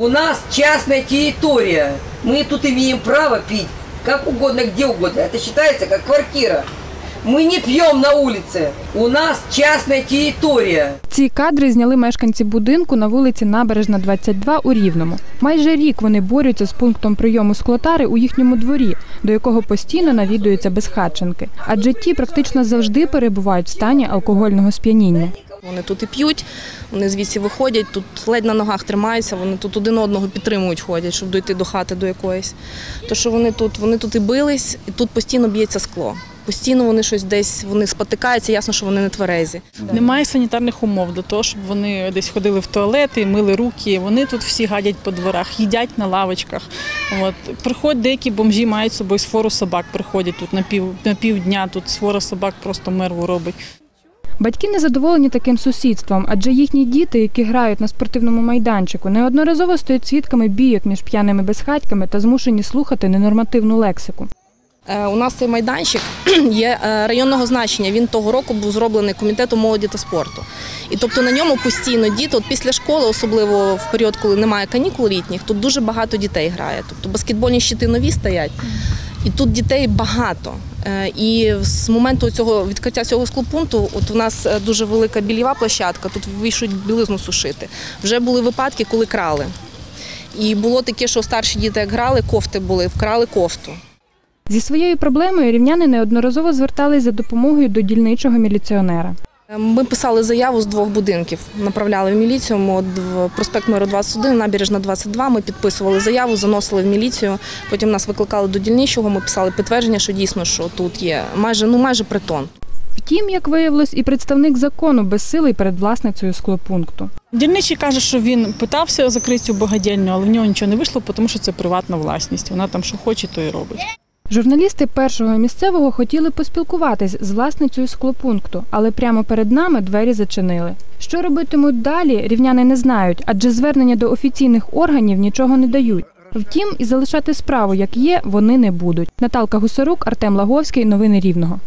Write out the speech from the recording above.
У нас частная территория. Мы тут имеем право пить как угодно, где угодно. Это считается как квартира. Мы не пьем на улице. У нас частная территория. Ці кадри зняли мешканці будинку на вулиці Набережна, 22 у Рівному. Майже рік вони борються з пунктом прийому склотари у їхньому дворі, до якого постійно навідуються безхатченки. Адже ті практично завжди перебувають в стані алкогольного сп'яніння. Вони тут і п'ють, вони звідси виходять, тут ледь на ногах тримаються, вони тут один одного підтримують, ходять, щоб дійти до хати до якоїсь. То що вони тут, вони тут і бились, і тут постійно б'ється скло. Постійно вони щось десь вони спотикаються, ясно, що вони не тверезі. Немає санітарних умов до того, щоб вони десь ходили в туалети, мили руки. Вони тут всі гадять по дворах, їдять на лавочках. От приходять деякі бомжі мають з собою свору собак. Приходять тут на пів півдня. Тут свора собак просто мерву робить. Батьки не задоволені таким сусідством, адже їхні діти, які грають на спортивному майданчику, неодноразово стають свідками бійок між п'яними безхатьками та змушені слухати ненормативну лексику. Е, У нас цей майданчик є е, районного значення. Він того року був зроблений комітетом молоді та спорту. І тобто на ньому постійно діти, от після школи, особливо в період, коли немає канікул літніх, тут дуже багато дітей грає. Тобто баскетбольні щити нові стоять, і тут дітей багато. Е, І з моменту цього відкриття цього склопункту, от у нас е, дуже велика більєва площадка, тут вийшуть білизну сушити. Вже були випадки, коли крали. І було таке, що старші діти як грали, кофти були, вкрали кофту. Зі своєю проблемою рівняни неодноразово звертались за допомогою до дільничого міліціонера. Ми писали заяву з двох будинків, направляли в міліцію. Ми в проспект Миру 21, набережна 22. Ми підписували заяву, заносили в міліцію. Потім нас викликали до дільничого. Ми писали підтвердження, що дійсно що тут є майже ну майже притон. Втім, як виявилось, і представник закону безсилий перед власницею склопункту. Дільничий каже, що він питався закрити цю багадільню, але в нього нічого не вийшло, тому що це приватна власність. Вона там що хоче, то і робить. Журналісти першого місцевого хотіли поспілкуватись з власницею склопункту, але прямо перед нами двері зачинили. Що робитимуть далі, рівняни не знають, адже звернення до офіційних органів нічого не дають. Втім, і залишати справу як є, вони не будуть. Наталка Гусарук, Артем Лаговський. Новини Рівного.